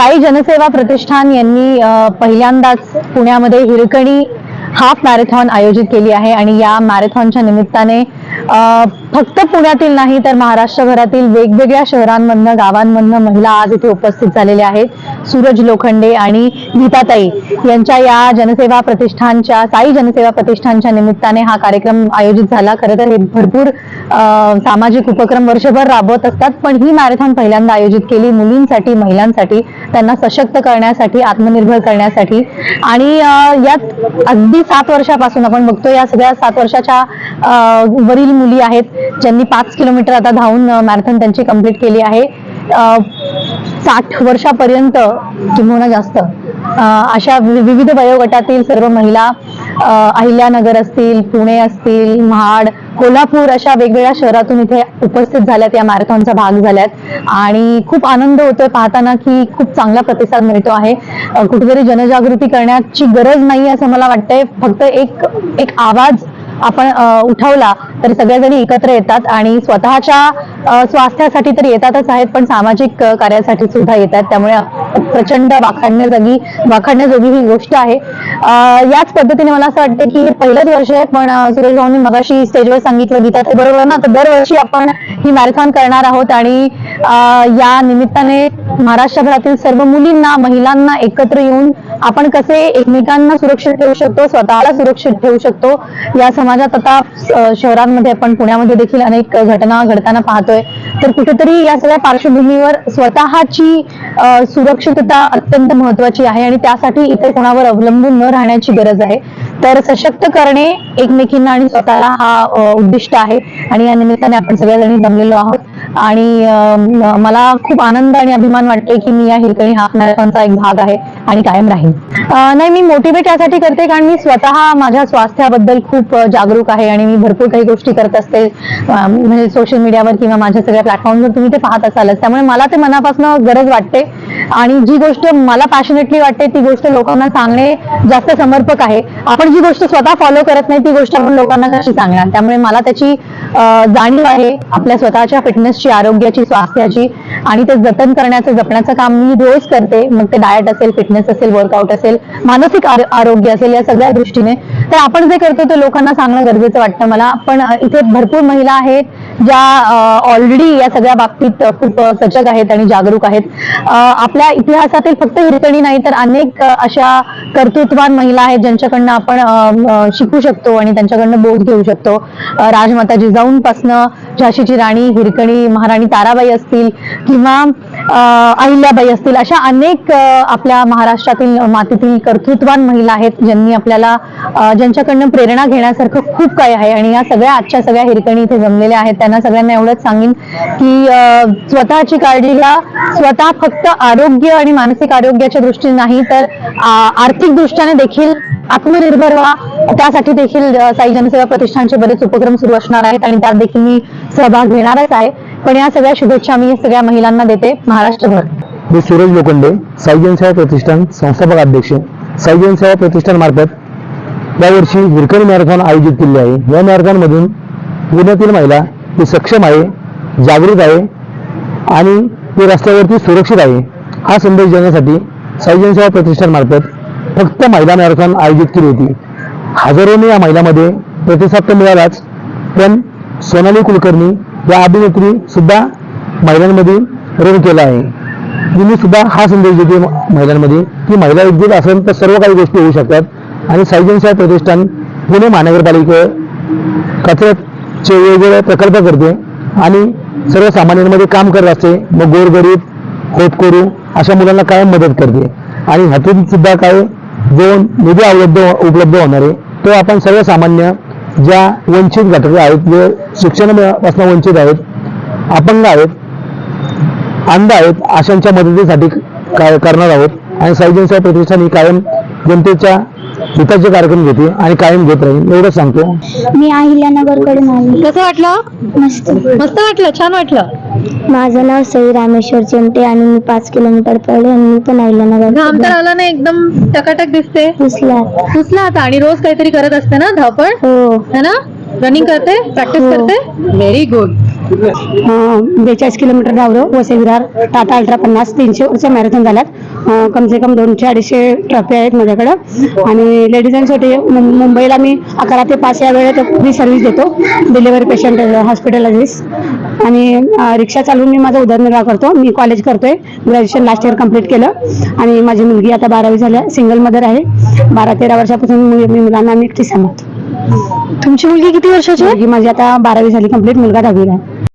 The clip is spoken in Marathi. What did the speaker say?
साई जनसेवा प्रतिष्ठान यांनी पहिल्यांदाच पुण्यामध्ये हिरकणी हाफ मॅरेथॉन आयोजित केली आहे आणि या मॅरेथॉनच्या निमित्ताने फक्त पुण्यातील नाही तर महाराष्ट्रभरातील वेगवेगळ्या शहरांमधनं गावांमधनं महिला आज इथे उपस्थित झालेल्या आहेत. सूरज लोखंडे आणि गीताताई यांच्या या जनसेवा प्रतिष्ठानच्या साई जनसेवा प्रतिष्ठानच्या निमित्ताने हा कार्यक्रम आयोजित झाला. खरं तर हे भरपूर सामाजिक उपक्रम वर्षभर राबवत असतात पण ही मॅरेथॉन पहिल्यांदा आयोजित केली. मुलींसाठी महिलांसाठी त्यांना सशक्त करण्यासाठी आत्मनिर्भर करण्यासाठी. आणि यात अगदी सात वर्षापासून आपण बघतो या सगळ्या सात वर्षाच्या वरील वरील मुली आहेत ज्यांनी पाच किलोमीटर आता धावून मॅरेथॉन त्यांची कंप्लीट केली आहे. साठ वर्षापर्यंत किंवा जास्त अशा विविध वयोगटातील सर्व महिला अहिल्यानगर असतील पुणे असतील महाड कोल्हापूर अशा वेगवेगळ्या शहरातून इथे उपस्थित झाल्यात या मॅरेथॉनचा भाग झाल्यात. आणि खूप आनंद होतोय पाहताना की खूप चांगला प्रतिसाद मिळतो आहे. कुठेतरी जनजागृती करण्याची गरज नाही असं मला वाटतंय. फक्त एक एक आवाज आपण उठवला तर सगळेजणी एकत्र येतात आणि स्वतःच्या स्वास्थ्यासाठी तर येतातच आहेत पण सामाजिक कार्यासाठी सुद्धा येतात. त्यामुळे प्रचंड वाखाणण्याजागी वाखाणण्याजोगी ही गोष्ट आहे. याच पद्धतीने मला असं वाटतं की हे पहिलंच वर्ष आहे पण सुरेश भाऊंनी मगाशी स्टेजवर सांगितलं गीता. ते बरोबर ना? तर दरवर्षी आपण ही मॅरेथॉन करणार आहोत आणि या निमित्ताने महाराष्ट्रभरातील सर्व मुलींना महिलांना एकत्र येऊन आपण कसे एकमेकांना सुरक्षित ठेवू शकतो स्वतःला सुरक्षित ठेवू शकतो या समाजात आता शहरांमध्ये आपण पुण्यामध्ये देखील अनेक घटना घडताना पाहतोय. तर कुठेतरी या सगळ्या पार्श्वभूमीवर स्वतःची सुरक्षा सुरक्षितता अत्यंत महत्वाची आहे आणि त्यासाठी इथे कोणावर अवलंबून न राहण्याची गरज आहे. तर सशक्त करणे एकमेकींना आणि स्वतःला हा उद्दिष्ट आहे. आणि या निमित्ताने आपण सगळ्याजणी जमलेलो आहोत. आणि मला खूप आनंद आणि अभिमान वाटतोय की मी या हिरकणी हाफ मॅरेथॉनचा एक भाग आहे आणि कायम राहील नाही मी मोटिवेट यासाठी करते कारण मी स्वतः माझ्या स्वास्थ्याबद्दल खूप जागरूक आहे आणि मी भरपूर काही गोष्टी करत असते. म्हणजे सोशल मीडियावर किंवा माझ्या सगळ्या प्लॅटफॉर्मवर तुम्ही ते पाहत असालच. त्यामुळे मला ते मनापासून गरज वाटते. आणि जी गोष्ट मला पॅशनेटली वाटते ती गोष्ट लोकांना सांगणे जास्त समर्पक आहे. आपण जी गोष्ट स्वतः फॉलो करत नाही ती गोष्ट आपण लोकांना कशी सांगणार? त्यामुळे मला त्याची जाणीव आहे आपल्या स्वतःच्या फिटनेसची आरोग्याची स्वास्थ्याची आणि ते जतन करण्याचं जपण्याचं काम मी रोज करते. मग ते डायट असेल फिटनेस असेल वर्कआउट असेल मानसिक आरोग्य असेल या सगळ्या दृष्टीने. तर आपण जे करतो ते लोकांना सांगणं गरजेचं वाटतं मला. पण इथे भरपूर महिला आहेत ज्या ऑलरेडी या सगळ्या बाबतीत खूप सजग आहेत आणि जागरूक आहेत. आपल्या इतिहासातील फक्त हिरकणी नाही तर अनेक अशा कर्तृत्वान महिला आहेत ज्यांच्याकडनं आपण शिकू शकतो आणि त्यांच्याकडनं बोध घेऊ शकतो. राजमाता जिजाऊंपासनं झाशीची राणी हिरकणी महाराणी ताराबाई असतील किंवा अहिल्याबाई असतील अशा अनेक आपल्या महाराष्ट्रातील मातीतील कर्तृत्वान महिला आहेत ज्यांनी आपल्याला ज्यांच्याकडनं प्रेरणा घेण्यासारखं खूप काही आहे. आणि या सगळ्या आजच्या सगळ्या हिरकणी इथे जमलेल्या आहेत. त्यांना सगळ्यांना एवढंच सांगेन की स्वतःची काळजी घ्या. स्वतः फक्त आरोग्य आणि मानसिक आरोग्याच्या दृष्टीने नाही तर आर्थिक दृष्ट्याने देखील आत्मनिर्भर व्हा. त्यासाठी देखील साई जनसेवा प्रतिष्ठानचे बरेच उपक्रम सुरू असणार आहेत आणि त्यात देखील मी सहभाग घेणारच आहे. पण या सगळ्या शुभेच्छा मी सगळ्या महिलांना देते महाराष्ट्रभर. मी सूरज लोखंडे साई जनसेवा प्रतिष्ठान संस्थापक अध्यक्ष. साई जनसेवा प्रतिष्ठान मार्फत यावर्षी हिरकणी मॅरेथॉन आयोजित केली आहे. या मॅरेथॉनमधून पुण्यातील महिला ही सक्षम आहे जागृत आहे आणि ती रस्त्यावरती सुरक्षित आहे. हा संदेश देण्यासाठी साई जनसेवा प्रतिष्ठान मार्फत फक्त महिला मॅरेथॉन आयोजित केली होती. हजारोने या महिलामध्ये प्रतिसाद तर मिळालाच पण सोनाली कुलकर्णी या अभिनेत्री सुद्धा महिलांमध्ये रोल केला आहे. तिने सुद्धा हा संदेश देते महिलांमध्ये की महिला एकजूट असेल तर सर्व काही गोष्टी होऊ शकतात. आणि साईजनसेवा प्रतिष्ठान पुणे महानगरपालिके कचऱ्याचे वेगवेगळे प्रकल्प करते आणि सर्वसामान्यांमध्ये काम करत असते. मग गोरगरीब होतकरू अशा मुलांना कायम मदत करते. आणि ह्यातून सुद्धा काय जो निधी उपलब्ध उपलब्ध होणार. आहे तो आपण सर्वसामान्य ज्या वंचित घटक आहेत जे शिक्षणापासून वंचित आहेत अपंग आहेत अंध आहेत अशांच्या मदतीसाठी काय करणार आहोत. आणि साईजनसेवा प्रतिष्ठान ही कायम जनतेच्या हिताचे कार्यक्रम घेते आणि कायम घेत राहील. एवढंच सांगतो. मी अहिल्यानगरकडून आली. कसं वाटलं? मस्त. मस्त वाटलं? छान वाटलं? माझं नाव सई रामेश्वर चिमटे आणि मी पाच किलोमीटर पडले आणि मी पण घाम तर आला ना एकदम टकाटक दिसते. पुसला पुसला आता आणि रोज काहीतरी करत असते ना धावपळ? हो. है ना? रनिंग करते? प्रॅक्टिस हो. करते? व्हेरी गुड बेचाळीस किलोमीटर धावलो वसई विरार टाटा अल्ट्रा पन्नास तीनशे वरच्या मॅरेथॉन झाल्यात. कमसे कम दोनशे अडीचशे ट्रॉफी आहेत माझ्याकडं. आणि लेडीजांसाठी मुंबईला मी अकरा ते पाच या वेळेत फ्री सर्व्हिस देतो. डिलिव्हरी पेशंट हॉस्पिटलाइज आणि रिक्षा चालवून मी माझा उदरनिर्वाह करतो. मी कॉलेज करतोय. ग्रॅज्युएशन लास्ट इयर कंप्लीट केलं. आणि माझी मुलगी आता बारावी झाल्या. सिंगल मदर आहे. बारा तेरा वर्षापासून मी मुलांना मी एकटी सांभाळतो तुमची मुलगी किती वर्षाची आहे? मुलगी माझी आता बारावी झाली. कंप्लीट मुलगा दहावीला आहे.